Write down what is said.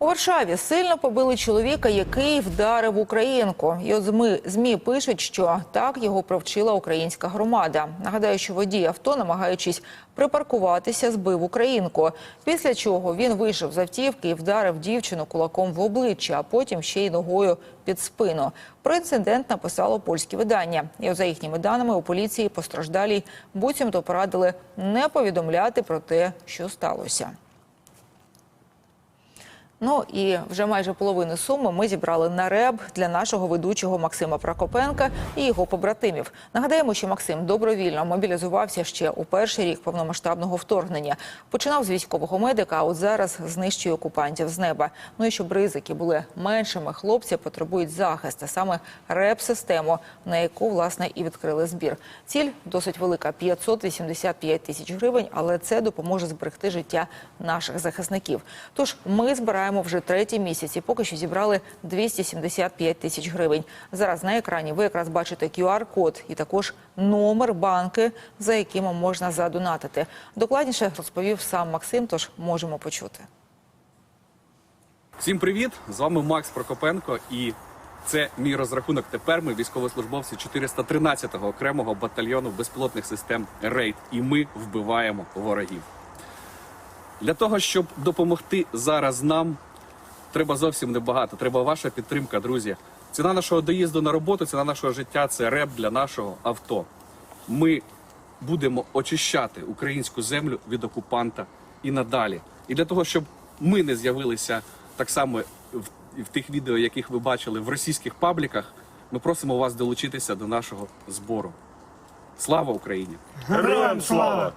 У Варшаві сильно побили чоловіка, який вдарив українку. І от ЗМІ, ЗМІ пишуть, що так його провчила українська громада. Нагадаю, що водій авто, намагаючись припаркуватися, збив українку. Після чого він вийшов з автівки і вдарив дівчину кулаком в обличчя, а потім ще й ногою під спину. Про інцидент написало польське видання. І за їхніми даними у поліції постраждалій буцімто порадили не повідомляти про те, що сталося. Ну і вже майже половину суми ми зібрали на реб для нашого ведучого Максима Прокопенка і його побратимів. Нагадаємо, що Максим добровільно мобілізувався ще у перший рік повномасштабного вторгнення. Починав з військового медика, а от зараз знищує окупантів з неба. Ну і щоб ризики були меншими, хлопці потребують захист, а саме реп-систему, на яку власне і відкрили збір. Ціль досить велика 585 тисяч гривень, але це допоможе зберегти життя наших захисників. Тож ми збираємо вже третій місяць і поки що зібрали 275 тисяч гривень. Зараз на екрані ви якраз бачите QR-код і також номер банки, за яким можна задонатити. Докладніше розповів сам Максим, тож можемо почути. Всім привіт! З вами Макс Прокопенко, і це мій розрахунок. Тепер ми військовослужбовці 413-го окремого батальйону безпілотних систем Рейд, і ми вбиваємо ворогів. Для того, щоб допомогти зараз нам, треба зовсім небагато. Треба ваша підтримка, друзі. Ціна нашого доїзду на роботу, ціна нашого життя це реп для нашого авто. Ми будемо очищати українську землю від окупанта і надалі. І для того, щоб ми не з'явилися так само в, в тих відео, яких ви бачили в російських пабліках, ми просимо вас долучитися до нашого збору. Слава Україні! Героям слава!